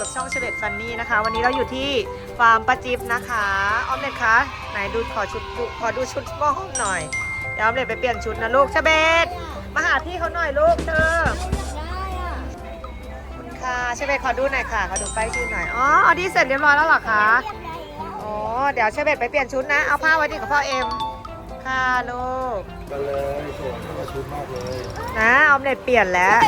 กับช่องเฉลตฟันนี่นะคะ วันนี้เราอยู่ที่ฟาร์มป้าจิ๊บนะคะออมเล็ตคะไหนดูขอชุดดูขอดูชุดหม้อห้อมหน่อยเดี๋ยวออมเล็ตไปเปลี่ยนชุดนะลูกเฉเบตมาหาพี่เขาหน่อยลูกเธอขอบคุณค่ะเฉเบตขอดูหน่อยค่ะขอดูป้ายชื่อหน่อยอ๋อออดี้เสร็จเรียบร้อยแล้วเหรอคะอ๋อเดี๋ยวเฉเบตไปเปลี่ยนชุดนะเอาผ้าไว้ที่กับพ่อเอ็มค่ะลูกกันเลยสวยเข้ากับชุดมากเลยนะออมเล็ตเปลี่ยนแล้ว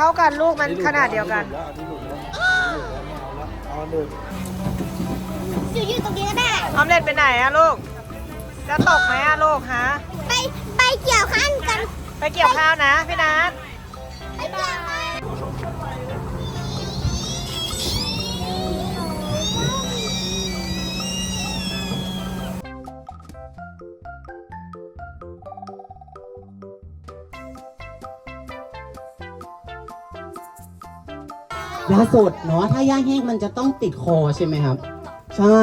ท่ากันลูกมันขนาดเดียวกันอันนี้หลุดแล้วอันนี้หลุดแล้วไม่เอาละเอาหนึ่งอยู่อยู่ตรงนี้ก็ได้ออมเล็ตไปไหนอะลูก จะตกไหมอะลูกฮะ ไปไปเกี่ยวข้างกัน ไปเกี่ยวข้าวนะพี่นัทไปเกี่ยว ปลาสดเนาะถ้าย่างแห้งมันจะต้องติดคอใช่ไหมครับ ใช่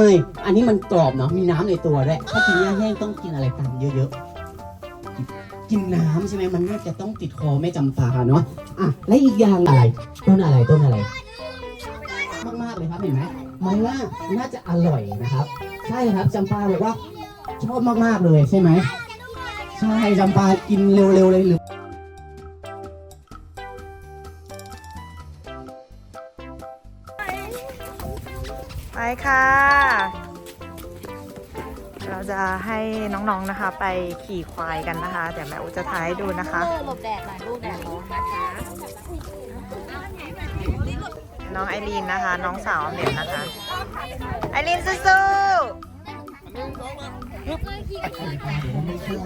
อันนี้มันกรอบเนาะมีน้ำในตัวด้วยถ้ากินย่างแห้งต้องกินอะไรตามเยอะๆ กินน้ำใช่ไหมมันน่าจะต้องติดคอไม่จำปาเนาะอะและอีกอย่างอะไร ต้นอะไรต้นอะไร มากๆเลยครับเห็นไหมหมายว่าน่าจะอร่อยนะครับ ใช่ครับจำปาบอกว่าชอบมากๆเลยใช่ไหมใช่จำปากินเร็วๆเลยหรือ ไปค่ะ เราจะให้น้องๆนะคะไปขี่ควายกันนะคะ เดี๋ยวแม่อุจะถ่ายให้ดูนะคะ หลบแดดหน่อยลูกแดดร้อนนะคะน้องไอรีนนะคะ น้องสาวออมเล็ตนะคะ ไอรีนสู้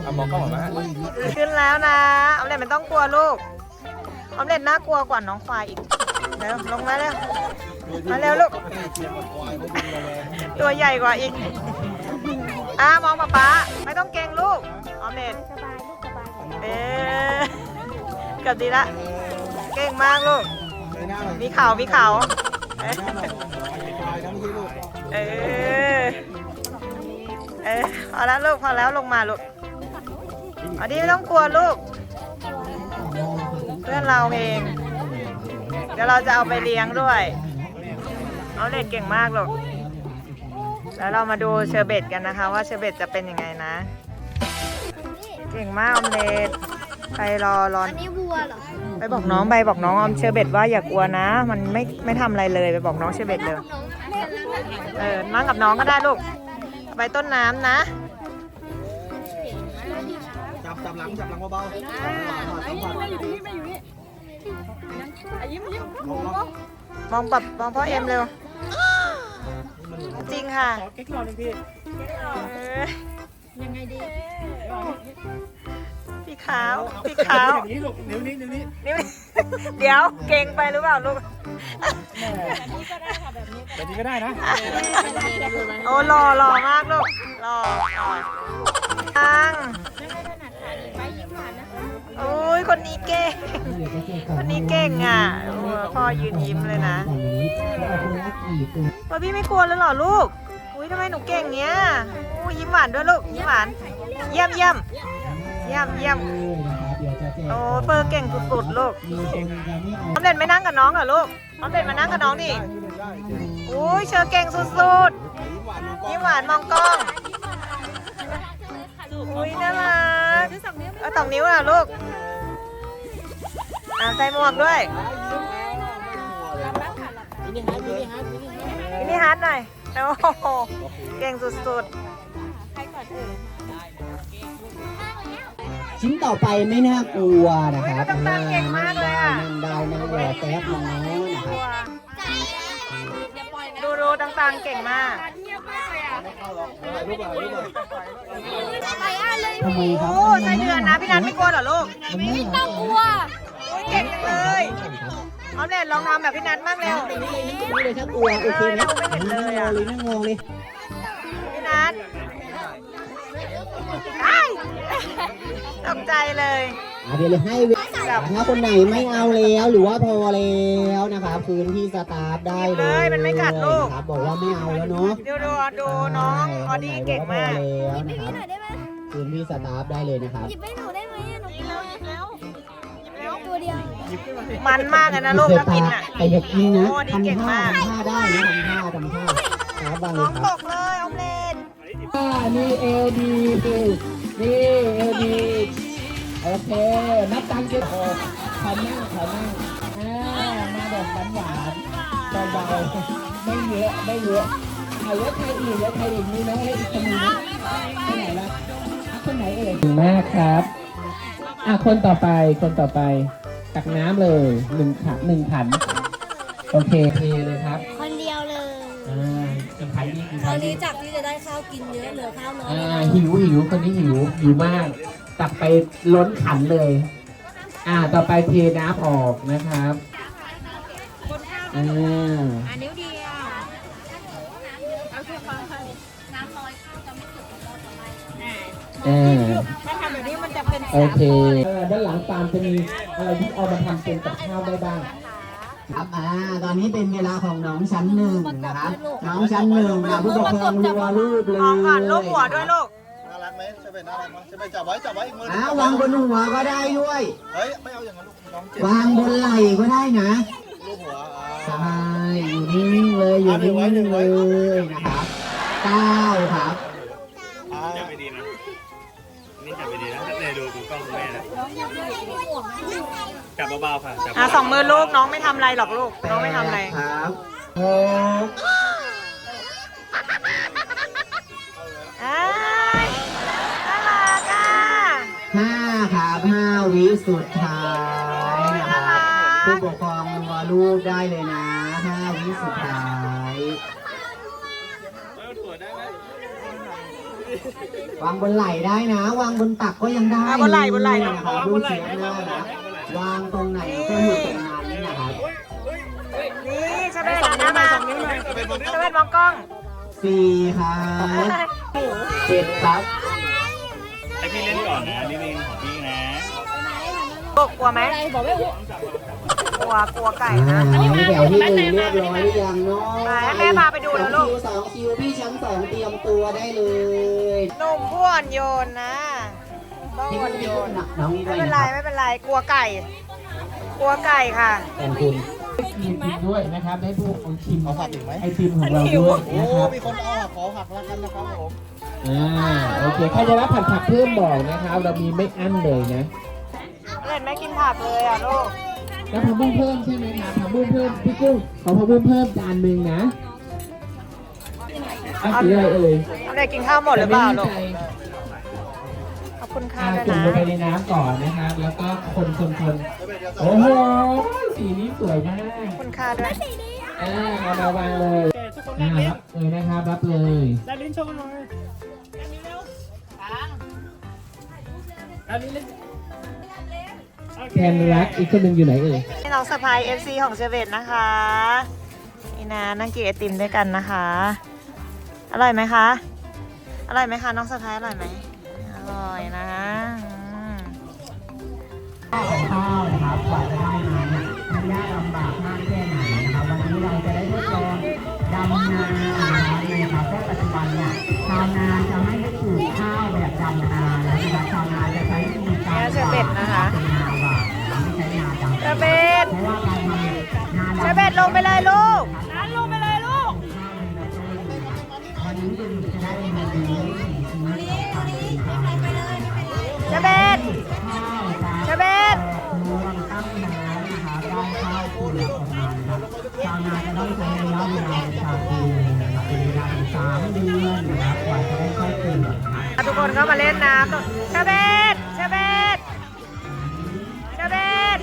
เอามองกล้องก่อนนะๆขึ้นแล้วนะออมเล็ตไม่ต้องกลัวลูกออมเล็ตน่ากลัวกว่าน้องควายอีกเร็วลงมาเร็ว มาเร็วลูก ตัวใหญ่กว่าอีก อ่ามองป๊าป๊าไม่ต้องเกรงลูกออมเล็ตสบายลูกสบายเอ๊ะเกือบดีละ เก่งมากลูก มีเข่ามีเข่าเอ๊ะเอยควาเออ เออพอแล้วลูกพอแล้วลงมาลูกอันนี้ไม่ต้องกลัวลูก เพื่อนเราเอง เดี๋ยวเราจะเอาไปเลี้ยงด้วย เอาเล็ดเก่งมากลูกแล้วเรามาดูเชอร์เบตกันนะคะ ว่าเชอร์เบตจะเป็นยังไงนะ เก่งมากออมเล็ตไปรอรออันนี้วัวเหรอไปบอกน้องไปบอกน้องออมเชอร์เบตว่าอย่ากลัวนะ มันไม่ไม่ทำอะไรเลยไปบอกน้องเชอร์เบตเลยน้องแม่นั่งนั่งเออนั่งกับน้องก็ได้ลูกไปต้นน้ำนะจับจับหลังจับหลังเบาๆสัมผัสสัมผัสอยู่ที่ไม่อยู่นี่ยิ้มยิ้มมองแบบมองพ่อเอ็มเร็ว จริงค่ะขอกิ๊กเราหนึ่งพี่เออยังไงดีพี่ขาวพี่ขาวอย่างนี้ลูกนิ้วนี้นิ้วนี้นี่เดี๋ยวเก่งไปหรือเปล่าลูกแบบนี้ก็ได้นะโอ้หล่อหล่อมากลูกหล่อหล่อตังโอ้ย คนนี้เก่ง คนนี้เก่งอะโอ้พ่อยืนยิ้มเลยนะว่าพี่ไม่กลัวแล้วเหรอลูก อุ้ยทำไมหนูเก่งเงี้ยอู้ยิ้มหวานด้วยลูก ยิ้มหวาน เยี่ยมเยี่ยมเยี่ยมเยี่ยมโอ้เฟอร์เก่งสุดๆลูกออมเด่นไม่นั่งกับน้องเหรอลูกออมเด่นมานั่งกับน้องดิอุ้ยเชอเก่งสุดๆยิ้มหวานมองกล้องอุ้ยน่ารักเอาสองนิ้วอะลูก อ่าใส่หมวกด้วยมินิฮาร์ดมินิฮาร์ดหน่อย โอ้โห เก่งสุดชิ้นต่อไปไม่น่ากลัวนะครับอุ๊ยน้ำตาลเก่งมากเลยอะนั่งได้นั่งรอแป๊บนึงนะครับๆดูดูต่างๆเก่งมากรูปอะไรรูปอะไรไปอะเลยทำไมครับโอ้ไส้เดือนนะพี่นันไม่กลัวเหรอลูก ไม่ต้องกลัวโอ้ย เก่งจังเลยเอาเด่นลองทำแบบพี่นันบ้างเร็วไม่เลยถ้ากลัวโอเคไหมไม่เห็นเลยอะนั่งงงเลยพี่นัทอ้ายตกใจเลยอะเดี๋ยวเลยให้เวลาจับถ้าคนไหนไม่เอาแล้วหรือว่าพอแล้วนะครับพื้นที่สตาร์ทได้เลยมันไม่กัดลูกนะครับบอกว่าไม่เอาแล้วเนาะดูดูดูน้องออดี้เก่งมากใช่บอกว่าพอแล้วนะครับหน่อยได้ไหมพื้นที่สตาร์ทได้เลยนะครับหยิบให้หนูได้ไหม มันมากเลยนะลูกถ้ากินอะแต่อย่ากินนะโอ้นี่ทำเก่งท่ามากทำท่าได้นะทำท่าทำท่าครับวางเลน้อยงคตรับกเลยออมเล็ตอ่านี่เอลดีนี่เอลดีโอเคนับตังค์เก็บออกขอนั่งขอนั่งอ่ามาแบบหวานหวานๆเบาๆไม่เยอะไม่เยอะเอาแล้วใครอีกแล้วใครอีกมีน้องอะไรอีกคนนึงนะคนไหนละคนไหนเอ่ยถึงมากครับอะคนต่อไปคนต่อไป ตักน้ำเลยหนึ่งขันหนึ่งขัน โอเคเทเลยครับคนเดียวเลยอ่าหนึ่งขันนี่หนึ่งตขัอนนนี้นี่จากที่จะได้ข้าวกินเยอะเหลือข้าวน้อยอ่าหิวหิวคนนี้หิวหิวมาก ตักไปล้นขันเลย อ่า ต่อไปเทน้ำออกนะครับอ่า เป็นโอเคเออด้านหลังปาล์มจะมีอะไรที่เอามาทำเป็นกับข้าวได้บ้าง ครับอ่าตอนนี้เป็นเวลาของน้องชั้นหนึ่งนะครับ น้องชั้นหนึ่งนะผู้ปกครองรัวรูปเลยมองก่อนลูกหัวด้วยลูกน่ารักไหมใช่เป็นน่ารักไหมใช่เป็นจับไว้จับไว้อีกมือหนึ่อ่าวางบนหัวก็ได้ด้วย เฮ้ยไม่เอาอย่างนั้นลูกน้องเจ็บวางบนไหล่ก็ได้นะลูกหัวใช่อ่าอยู่นิ่งๆเลยอยู่นิ่งๆเลยนะครับเก้าครับ จับเบาๆค่ะจับอะสองมือลูกน้องไม่ทำอะไรหรอกลูก น้องไม่ทำอะไรครับหกอ้ายน่ารักอะ ห้าครับห้าวิสุดท้ายนะครับผู้ปกครองรัวรูปได้เลยนะห้าวิสุดท้ายเอาถั่วได้ไหมวางบนไหล่ได้นะ วางบนตักก็ยังได้อะบนไหล่บนไหล่ นะครับดูเสียงหน้านะ วางตรงไหนก็อยู่ตรงนั้นนะครับนี่ชาเบตนะมาชาเบตมองกล้องสี่ครับเจ็ดครับให้พี่เล่นก่อนนะนี่นี่ของพี่นะลูกกลัวไหมบอกไม่รู้กลัวกลัวไก่นะน้องแถวที่หนึ่งเรียบร้อยหรือยังเนาะแม่พาไปดูแล้วลูกคิวสองคิวพี่ชั้นสองเตรียมตัวได้เลยนมผู้อ่อนโยนนะ ต้องพี่อ่อนพี่โยนน้องนี่ด้ไม่วยเป็นนะไรครับไม่เป็นไรกลัวไก่ กลัวไก่ค่ะ แทนคุณมีติมด้วยนะครับให้ผู้คนชิมเอาผักอีกไหมไอติมของเราด้วยโอ้ นะครับมีคนเอาหักขอหักแล้วกันนะครับผม อ่าโอเคใครจะรับผัดผักเพิ่มบอกนะครับ เรามีไม่อั้นเลยนะเล่นไม่กินผักเลยอะลูกแล้วผักบุ้งเพิ่มใช่ไหมครับผักบุ้งเพิ่มพี่กุ้งขอผักบุ้งเพิ่มจานหนึ่งนะเอาสีอะไรเอ่ย เอาเลยกินข้าวหมดหรือเปล่าลูก แคุณค่ะอ่าด้วยจุ่มลงไปนะ ในน้ำก่อนนะครับ แล้วก็คนคนคนจะเป็นเดี๋ยวโอ้โห สีนี้สวยมากขอบคุณค่ะด้วย อ่าเอามาวางเลยอ่ารับเลยนะครับ รับเลยได้ลิ้นโชว์หน่อยได้ลิ้นเล่นแคนรักอีกคนหนึ่งอยู่ไหนเอ่ยนี่น้องสะพาย FC ของเชเวตนะคะนี่นะนั่งกินไอติมด้วยกันนะคะ อร่อยไหมคะ อร่อยไหมคะ น้องสะพายอร่อยไหมอ ร่อยนะอืมข้าวนะครับกว่าจะได้มาเนี่ยมันยากลำบากมากแค่ไหนนะครับวันนี้เราจะได้ทดลองดำนานะครับในคาเฟ่ปัจจุบันเนี่ยชาวนาจะไม่ได้ปลูกข้าวแบบดำนาแล้วนะครับชาวนาจะใช้วิธีการเนี่ยเชเบตนะคะเป็นาหวานไม่ใช้นาดำเชเบตเพราะว่าการทำนาเชดำเบตลงไปเลยลูกนั้นลงไปเลยลูกวันนี้จะได้มาดู ครับทุกคนก็มาเล่นน้ำเชเบตเชเบตเชเบต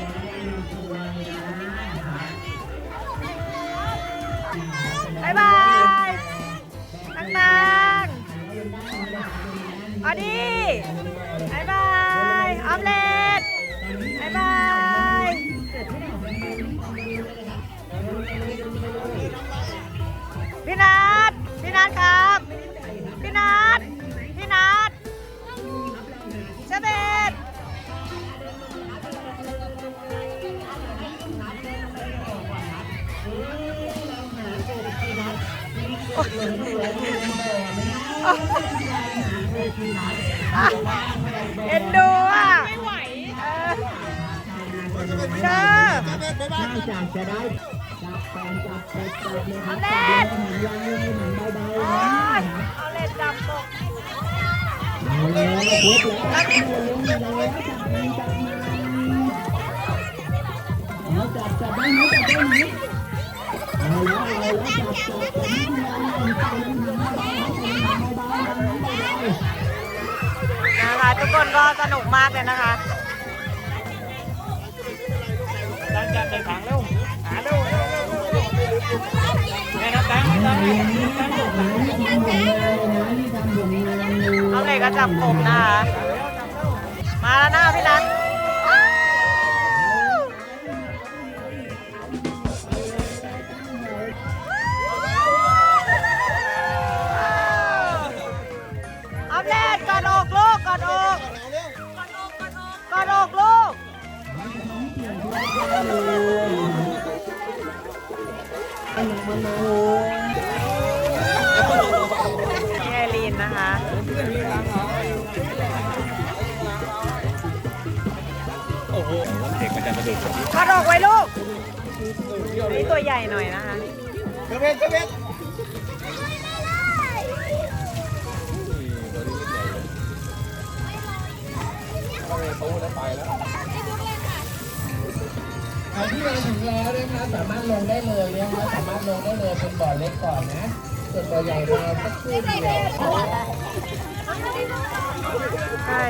บายบายนังนางออดี้ากจะได้จับแปนจับเป็ดจับเลยครับเอาเล่จับนเลยหันยางเลยหันเบาๆโอ้นะเอาเล่นจับกบเอาแล้วครบแล้วเอาแล้วจับมันจับมันเอาจับจับได้ไหมจับได้ไหมเอาแล้วเอาแล้วจับจับจับไม่เป็นไรจับมันหันเบาๆหันเบาๆหันเบาๆนะคะทุกคนก็สนุกมากเลยนะคะ ตังจับในถังเร็วหาเร็วเร็วเร็วเร็วนี่ครับแตงแตงเอาเลยก็จับผมนะคะมาแล้วนะพี่นัท พี่ไอรีนนะคะ โอ้โหเด็กมันจะสะดุดกอดอกไว้ลูก นี่ตัวใหญ่หน่อยนะคะเชเวตเชเวตใค รที่มาถึงแล้วนะคะสามารถลงได้เลยนะคะสามารถลงได้เลยเป็นบ่อเล็กก่อนนะส่วนบ่อใหญ่รอสักครู่เดียวใช่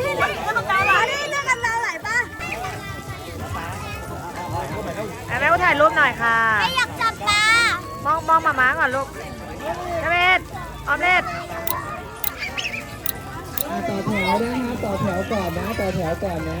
นี่เรื่องกันดาไหลป่ะแม่แม่ถ่ายรูปหน่อยค่ะ ไม่อยากจับปลามองมองมาม้าก่อนลูกเจเวตออมเล็ตอะ ต่อแถวนะคะต่อแถวก่อนนะ ต่อแถวก่อนนะ